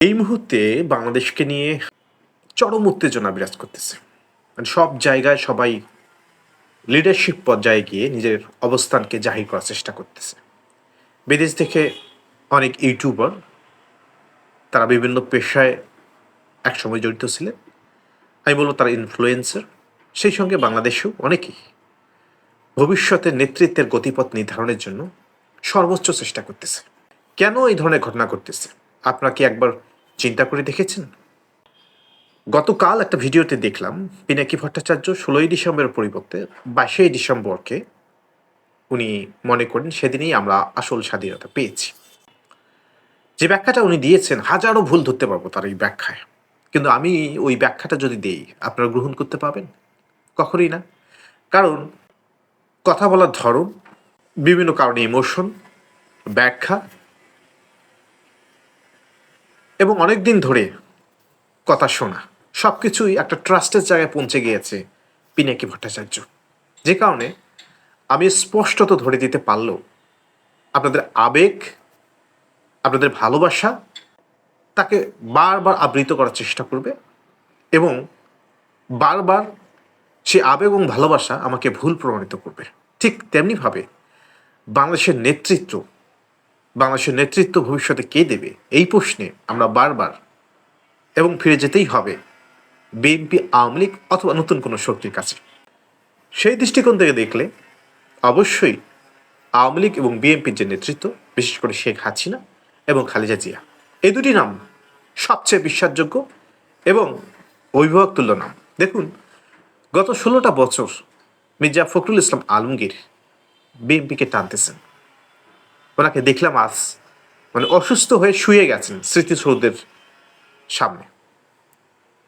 এই মুহূর্তে বাংলাদেশকে নিয়ে চরম উত্তেজনা বিরাজ করতেছে। মানে সব জায়গায় সবাই লিডারশিপ পর্যায়ে গিয়ে নিজের অবস্থানকে জাহির করার চেষ্টা করতেছে। বিদেশ থেকে অনেক ইউটিউবার তারা বিভিন্ন পেশায় একসময় জড়িত ছিলেন। আমি বলব তারা ইনফ্লুয়েন্সার সেই সঙ্গে বাংলাদেশেও অনেকেই ভবিষ্যতের নেতৃত্বের গতিপথ নির্ধারণের জন্য সর্বোচ্চ চেষ্টা করতেছে। কেন এই ধরনের ঘটনা ঘটতেছে? আপনারা কি একবার চিন্তা করে দেখেছেন? গতকাল একটা ভিডিওতে দেখলাম, পিনাকি ভট্টাচার্য ষোলোই ডিসেম্বরের পরিবর্তে বাইশে ডিসেম্বরকে উনি মনে করেন সেদিনই আমরা আসল স্বাধীনতা পেয়েছি। যে ব্যাখ্যাটা উনি দিয়েছেন, হাজারো ভুল ধরতে পারব তার এই ব্যাখ্যায়। কিন্তু আমি ওই ব্যাখ্যাটা যদি দেই, আপনারা গ্রহণ করতে পাবেন কখনই না। কারণ কথা বলার ধরন, বিভিন্ন কারণে ইমোশন ব্যাখ্যা এবং অনেক দিন ধরে কথা শোনা। সব কিছুই একটা ট্রাস্টের জায়গায় পৌঁছে গিয়েছে পিনাকি ভট্টাচার্য। যে কারণে আমি স্পষ্টত ধরে দিতে পারলেও আপনাদের আবেগ, আপনাদের ভালোবাসা তাকে বারবার আবৃত করার চেষ্টা করবে এবং বারবার সে আবেগ এবং ভালোবাসা আমাকে ভুল প্রমাণিত করবে। ঠিক তেমনিভাবে বাংলাদেশের নেতৃত্ব বাংলাদেশের নেতৃত্ব ভবিষ্যতে কে দেবে? এই প্রশ্নে আমরা বারবার এবং ফিরে যেতেই হবে, বিএনপি, আওয়ামী লীগ অথবা নতুন কোনো শক্তির কাছে। সেই দৃষ্টিকোণ থেকে দেখলে অবশ্যই আওয়ামী লীগ এবং বিএনপির যে নেতৃত্ব, বিশেষ করে শেখ হাসিনা এবং খালেদা জিয়া, এই দুটি নাম সবচেয়ে বিশ্বাসযোগ্য এবং অভিভাবক তুল্য নাম। দেখুন, গত ষোলোটা বছর মির্জা ফখরুল ইসলাম আলমগীর বিএনপিকে টানতেছেন। ওনাকে দেখলাম আজ মানে অসুস্থ হয়ে শুয়ে গেছেন স্মৃতিসৌধের সামনে।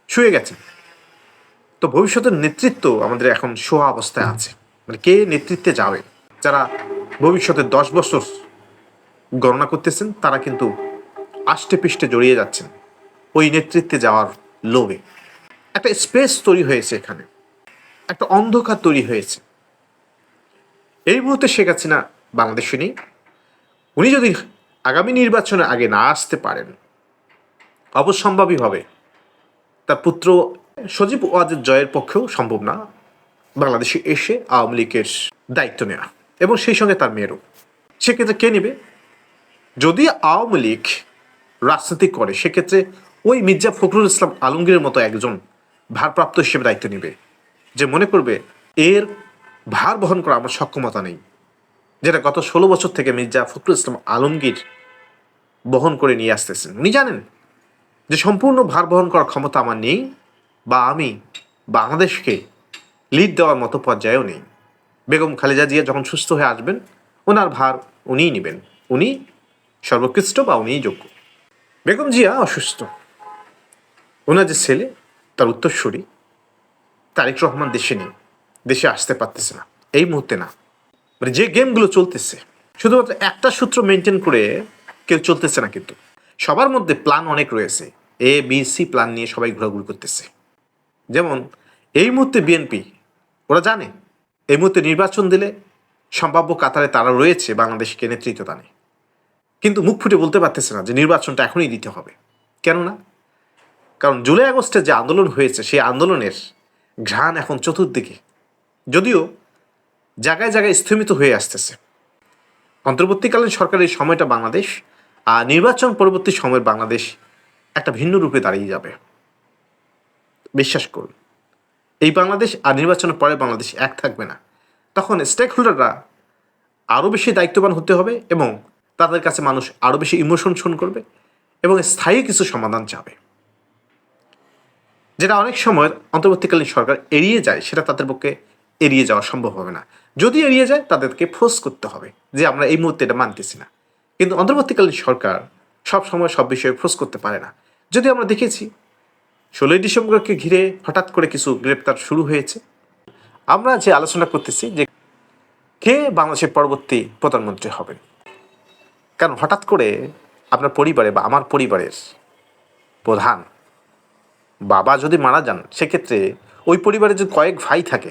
শুয়ে গেছেন। তো ভবিষ্যতের নেতৃত্ব আমাদের এখন শোয়া অবস্থায় আছে। মানে কে নেতৃত্বে যাবে? যারা ভবিষ্যতে দশ বছর গণনা করতেছেন তারা কিন্তু আষ্টে পৃষ্ঠে জড়িয়ে যাচ্ছেন ওই নেতৃত্বে যাওয়ার লোভে। একটা স্পেস তৈরি হয়েছে এখানে। একটা অন্ধকার তৈরি হয়েছে। এই মুহূর্তে শেখ হাসিনা বাংলাদেশে নেই। উনি যদি আগামী নির্বাচনের আগে না আসতে পারেন অবশ্যম্ভাবী হবে। তার পুত্র সজীব ওয়াজের জয়ের পক্ষেও সম্ভব না। বাংলাদেশে এসে আওয়ামী লীগের দায়িত্ব নেওয়া এবং সেই সঙ্গে তার মেয়েরও। সেক্ষেত্রে কে নেবে? যদি আওয়ামী লীগ রাজনীতি করে, সেক্ষেত্রে ওই মির্জা ফখরুল ইসলাম আলমগীরের মতো একজন ভারপ্রাপ্ত হিসেবে দায়িত্ব নেবে, যে মনে করবে এর ভার বহন করা আমার সক্ষমতা নেই। যেটা গত ষোলো বছর থেকে মির্জা ফখরুল ইসলাম আলমগীর বহন করে নিয়ে আসতেছেন। উনি জানেন যে সম্পূর্ণ ভার বহন করার ক্ষমতা আমার নেই বা আমি বাংলাদেশকে লিড দেওয়ার মতো পর্যায়েও নেই। বেগম খালেদা জিয়া যখন সুস্থ হয়ে আসবেন, ওনার ভার উনিই নেবেন। উনি সর্বোৎকৃষ্ট বা উনিই যোগ্য। বেগম জিয়া অসুস্থ। ওনার যে ছেলে, তার উত্তরসূরি, তারেক রহমান দেশে নেই। দেশে আসতে পারতেছে না। এই মুহূর্তে না। মানে যে গেমগুলো চলতেছে, শুধুমাত্র একটা সূত্র মেনটেন করে কেউ চলতেছে না কিন্তু। সবার মধ্যে প্ল্যান অনেক রয়েছে এ বি সি প্ল্যান নিয়ে সবাই ঘোরাঘুরি করতেছে। যেমন, এই মুহূর্তে বিএনপি ওরা জানে, এই মুহূর্তে নির্বাচন দিলে সম্ভাব্য কাতারে তারা রয়েছে বাংলাদেশকে নেতৃত্ব দানে। কিন্তু মুখ ফুটে বলতে পারতেছে না যে নির্বাচনটা এখনই দিতে হবে। কেননা, কারণ জুলাই আগস্টে যে আন্দোলন হয়েছে, সেই আন্দোলনের ঘ্রাণ এখন চতুর্দিকে। যদিও জায়গায় জায়গায় স্থমিত হয়ে আসতেছে। অন্তর্বর্তীকালীন সরকারের সময়টা বাংলাদেশ, আর নির্বাচন পরবর্তী সময়ের বাংলাদেশ একটা ভিন্ন রূপে দাঁড়িয়ে যাবে। বিশ্বাস করুন, এই বাংলাদেশ আর নির্বাচনের পরে বাংলাদেশ এক থাকবে না। তখন স্টেক হোল্ডাররা আরও বেশি দায়িত্ববান হতে হবে এবং তাদের কাছে মানুষ আরও বেশি ইমোশন শোন করবে এবং স্থায়ী কিছু সমাধান চাবে। যেটা অনেক সময় অন্তর্বর্তীকালীন সরকার এড়িয়ে যায়, সেটা তাদের পক্ষে এড়িয়ে যাওয়া সম্ভব হবে না। যদি এড়িয়ে যায়, তাদেরকে ফোর্স করতে হবে যে আমরা এই মুহূর্তে এটা মানতেছি না। কিন্তু অন্তর্বর্তীকালীন সরকার সব সময় সব বিষয়ে ফোর্স করতে পারে না। যদি আমরা দেখেছি, ষোলোই ডিসেম্বরকে ঘিরে হঠাৎ করে কিছু গ্রেপ্তার শুরু হয়েছে। আমরা যে আলোচনা করতেছি যে কে বাংলাদেশের পরবর্তী প্রধানমন্ত্রী হবেন? কারণ হঠাৎ করে আপনার পরিবারে বা আমার পরিবারের প্রধান বাবা যদি মারা যান, সেক্ষেত্রে ওই পরিবারে যদি কয়েক ভাই থাকে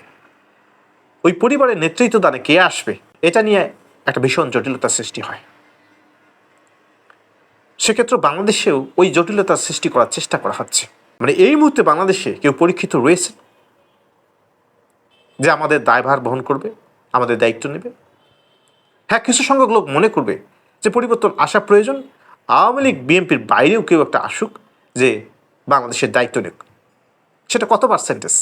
ওই পরিবারের নেতৃত্ব দানে কে আসবে, এটা নিয়ে একটা ভীষণ জটিলতার সৃষ্টি হয়। সেক্ষেত্রে বাংলাদেশেও ওই জটিলতার সৃষ্টি করার চেষ্টা করা হচ্ছে। মানে এই মুহূর্তে বাংলাদেশে কেউ পরীক্ষিত রয়েছে যে আমাদের দায়ভার বহন করবে, আমাদের দায়িত্ব নেবে? হ্যাঁ কিছু সংখ্যক লোক মনে করবে যে পরিবর্তন আসা প্রয়োজন। আওয়ামী লীগ, বিএনপির বাইরেও কেউ একটা আসুক যে বাংলাদেশের দায়িত্ব নেক। সেটা কত পার্সেন্টেজ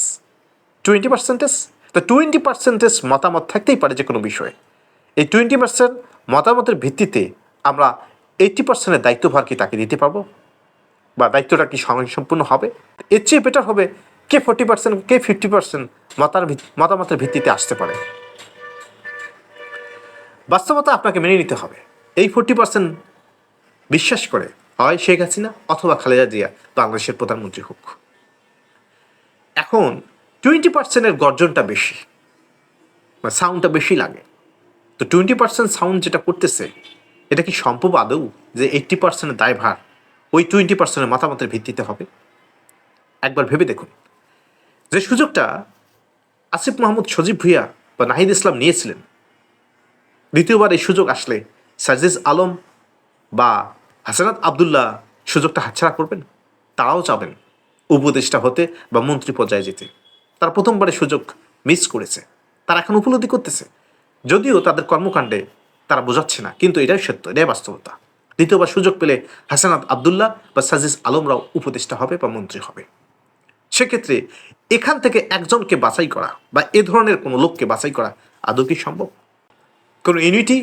টোয়েন্টি পার্সেন্টেজ তা টোয়েন্টি পার্সেন্টেজ মতামত থাকতেই পারে যে কোনো বিষয়ে। এই টোয়েন্টি পার্সেন্ট মতামতের ভিত্তিতে আমরা এইটটি পার্সেন্টের দায়িত্বভার কি তাকে দিতে পারব? বা দায়িত্বটা কি সম্পূর্ণ হবে? এর চেয়ে বেটার হবে কে ফোর্টি পার্সেন্ট কে ফিফটি পার্সেন্ট মতার মতামতের ভিত্তিতে আসতে পারে। বাস্তবতা আপনাকে মেনে নিতে হবে। এই ফোর্টি পার্সেন্ট বিশ্বাস করে, হয় শেখ হাসিনা অথবা খালেদা জিয়া, বাংলাদেশের প্রধানমন্ত্রী হোক। এখন টোয়েন্টি পার্সেন্টের গর্জনটা বেশি মানে সাউন্ডটা বেশি লাগে। তো টোয়েন্টি পার্সেন্ট সাউন্ড যেটা করতেছে, এটা কি সম্ভব আদৌ যে এইট্টি পার্সেন্টের দায়ভার ওই টোয়েন্টি পার্সেন্টের মতামতের ভিত্তিতে হবে? একবার ভেবে দেখুন। যে সুযোগটা আসিফ মাহমুদ, সজীব ভুইয়া বা নাহিদ ইসলাম নিয়েছিলেন, দ্বিতীয়বার এই সুযোগ আসলে সার্জিস আলম বা হাসানাত আবদুল্লাহ সুযোগটা হাতছাড়া করবেন, তারাও চাবেন উপদেষ্টা হতে বা মন্ত্রী পর্যায়ে যেতে। তারা প্রথমবারে সুযোগ মিস করেছে। তারা এখন উপলব্ধি করতেছে। যদিও তাদের কর্মকাণ্ডে তারা বোঝাচ্ছে না, কিন্তু এটাই সত্য, এটাই বাস্তবতা। দ্বিতীয়বার সুযোগ পেলে হাসানাত আবদুল্লাহ বা সাজিস আলমরাও উপদেষ্টা হবে বা মন্ত্রী হবে। সেক্ষেত্রে এখান থেকে একজনকে বাছাই করা বা এ ধরনের কোনো লোককে বাছাই করা আদৌ কি সম্ভব? কোনো ইউনিটি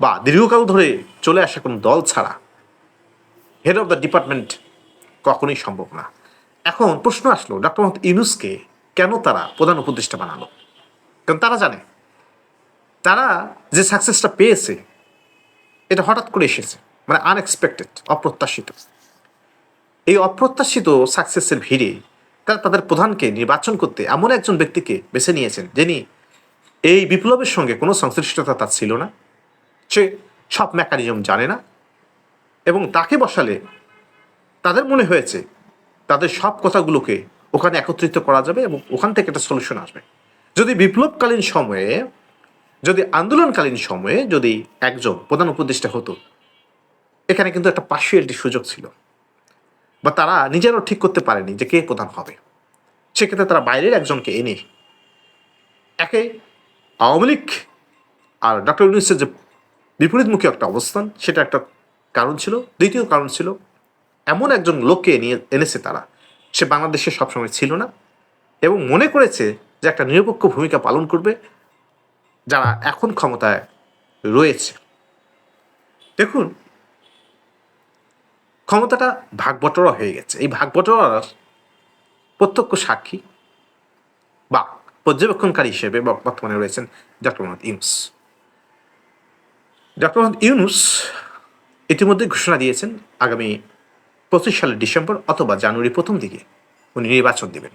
বা দীর্ঘকাল ধরে চলে আসা কোনো দল ছাড়া হেড অফ দ্য ডিপার্টমেন্ট কখনোই সম্ভব না। এখন প্রশ্ন আসলো ডক্টর মোহাম্মদ ইউনুসকে কেন তারা প্রধান উপদেষ্টা বানালো? কারণ তারা জানে, তারা যে সাকসেসটা পেয়েছে, এটা হঠাৎ করে এসেছে মানে আনএক্সপেক্টেড অপ্রত্যাশিত। এই অপ্রত্যাশিত সাকসেসের ভিড়ে তারা তাদের প্রধানকে নির্বাচন করতে এমন একজন ব্যক্তিকে বেছে নিয়েছেন যিনি এই বিপ্লবের সঙ্গে কোনো সংশ্লিষ্টতা তার ছিল না, সে সব মেকানিজম জানে না এবং তাকে বসালে তাদের মনে হয়েছে তাদের সব কথাগুলোকে ওখানে একত্রিত করা যাবে এবং ওখান থেকে একটা সলিউশন আসবে। যদি বিপ্লবকালীন সময়ে, যদি আন্দোলনকালীন সময়ে যদি একজন প্রধান উপদেষ্টা হতো, এখানে কিন্তু একটা পার্সিয়ালিটির সুযোগ ছিল। বা তারা নিজেরাও ঠিক করতে পারেনি যে কে প্রধান হবে। সেক্ষেত্রে তারা বাইরের একজনকে এনে একে আওয়ামী লীগ আর ডক্টর ইউনুসের যে বিপরীতমুখী একটা অবস্থান, সেটা একটা কারণ ছিল। দ্বিতীয় কারণ ছিল, এমন একজন লোককে নিয়ে এনেছে তারা সে বাংলাদেশে সবসময় ছিল না এবং মনে করেছে যে একটা নিরপেক্ষ ভূমিকা পালন করবে যারা এখন ক্ষমতায় রয়েছে। দেখুন, ক্ষমতাটা ভাগ বটরা হয়ে গেছে। এই ভাগ বটরার প্রত্যক্ষ সাক্ষী বা পর্যবেক্ষণকারী হিসেবে বর্তমানে রয়েছেন ডক্টর মোহাম্মদ ইউনুস। ডক্টর মোহাম্মদ ইউনুস ইতিমধ্যে ঘোষণা দিয়েছেন আগামী পঁচিশ সালের ডিসেম্বর অথবা জানুয়ারি প্রথম দিকে উনি নির্বাচন দেবেন।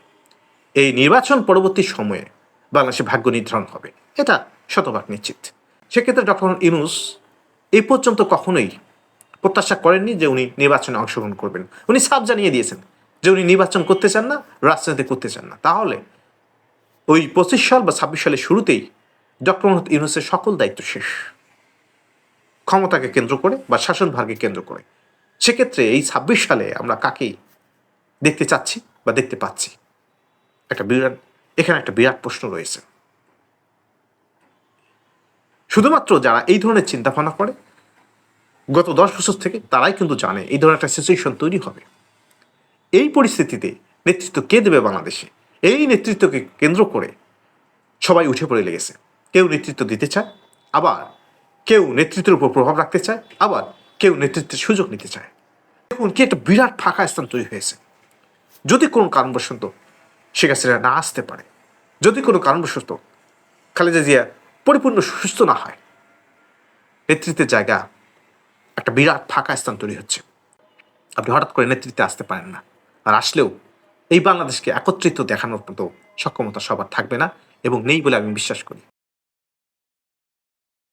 এই নির্বাচন পরবর্তী সময়ে বাংলাদেশে ভাগ্য নির্ধারণ হবে। এটা শতভাগ নিশ্চিত। সেক্ষেত্রে ডক্টর ইউনুস এই পর্যন্ত কখনোই প্রত্যাশা করেননি যে উনি নির্বাচনে অংশগ্রহণ করবেন। উনি সাফ জানিয়ে দিয়েছেন যে উনি নির্বাচন করতে চান না, রাজনীতি করতে চান না। তাহলে ওই পঁচিশ সাল বা ছাব্বিশ সালের শুরুতেই ডক্টর মোহাম্মদ ইউনুসের সকল দায়িত্ব শেষ। ক্ষমতাকে কেন্দ্র করে বা শাসনভারকে কেন্দ্র করে। সেক্ষেত্রে এই ছাব্বিশ সালে আমরা কাকেই দেখতে চাচ্ছি বা দেখতে পাচ্ছি? একটা বিরাট, এখানে একটা বিরাট প্রশ্ন রয়েছে। শুধুমাত্র যারা এই ধরনের চিন্তা ভাবনা করে, গত দশ বছর থেকে তারাই কিন্তু জানে এই ধরনের একটা সিচুয়েশন তৈরি হবে। এই পরিস্থিতিতে নেতৃত্ব কে দেবে বাংলাদেশে? এই নেতৃত্বকে কেন্দ্র করে সবাই উঠে পড়ে লেগেছে। কেউ নেতৃত্ব দিতে চায়, আবার কেউ নেতৃত্বের উপর প্রভাব রাখতে চায়, আবার কেউ নেতৃত্বের সুযোগ নিতে চায়। দেখুন কি একটা বিরাট ফাঁকা স্থান তৈরি হয়েছে। যদি কোনো কারণবশত শেখ হাসিনা না আসতে পারে, যদি কোনো কারণবশত খালেদা জিয়া পরিপূর্ণ সুস্থ না হয়, নেতৃত্বের জায়গা একটা বিরাট ফাঁকা স্থান তৈরি হচ্ছে। আপনি হঠাৎ করে নেতৃত্বে আসতে পারেন না আর আসলেও এই বাংলাদেশকে একত্রিত দেখানোর মতো সক্ষমতা সবার থাকবে না এবং নেই বলে আমি বিশ্বাস করি।